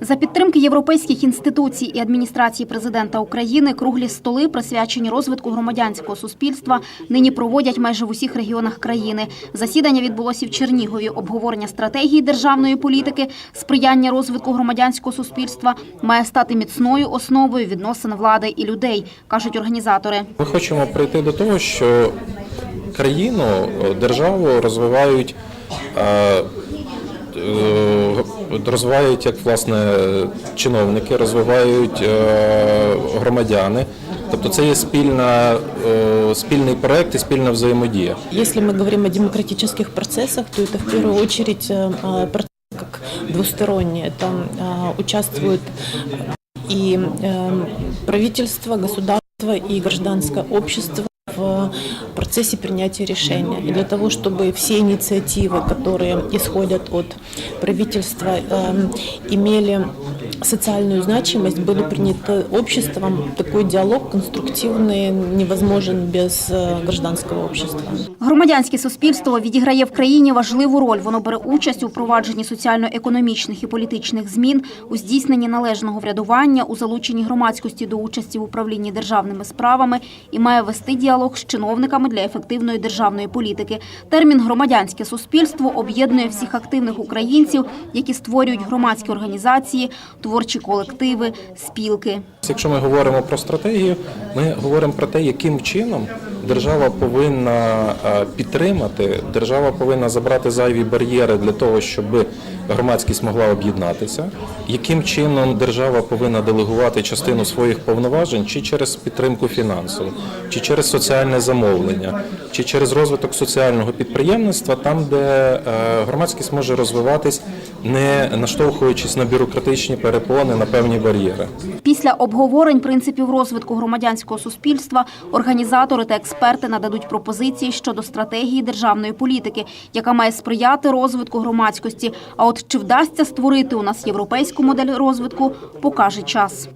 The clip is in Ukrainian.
За підтримки європейських інституцій і адміністрації президента України круглі столи, присвячені розвитку громадянського суспільства, нині проводять майже в усіх регіонах країни. Засідання відбулося в Чернігові. Обговорення стратегії державної політики, сприяння розвитку громадянського суспільства має стати міцною основою відносин влади і людей, кажуть організатори. Ми хочемо прийти до того, що країну, державу розвивають. е, е, Розвивають як власне чиновники, розвивають е, громадяни. Тобто це є спільна, е, спільний проект і спільна взаємодія. Если мы говорим о демократических процессах, то это в первую очередь э, а, процесс как двусторонние. Там а, участвуют и э, правительство, государство, и гражданское общество в процессе принятия решения. И для того, чтобы все инициативы, которые исходят от правительства, э, имели социальную значимость, были приняты обществом, такой диалог конструктивный невозможен без э, гражданского общества. Громадянське суспільство відіграє в країні важливу роль. Воно бере участь у впровадженні соціально-економічних і політичних змін, у здійсненні належного врядування, у залученні громадськості до участі в управлінні державними справами і має вести діалог з чиновниками для ефективної державної політики. Термін громадянське суспільство об'єднує всіх активних українців, які створюють громадські організації, творчі колективи, спілки. Якщо ми говоримо про стратегію, ми говоримо про те, яким чином держава повинна е, підтримати, держава повинна забрати зайві бар'єри для того, щоб громадськість могла об'єднатися, яким чином держава повинна делегувати частину своїх повноважень чи через підтримку фінансову, чи через соціальне замовлення, чи через розвиток соціального підприємництва, там, де е, громадськість може розвиватись, не наштовхуючись на бюрократичні перепони, на певні бар'єри. Після обговорень принципів розвитку громадянського суспільства організатори та експерти нададуть пропозиції щодо стратегії державної політики, яка має сприяти розвитку громадськості. А от чи вдасться створити у нас європейську модель розвитку, покаже час.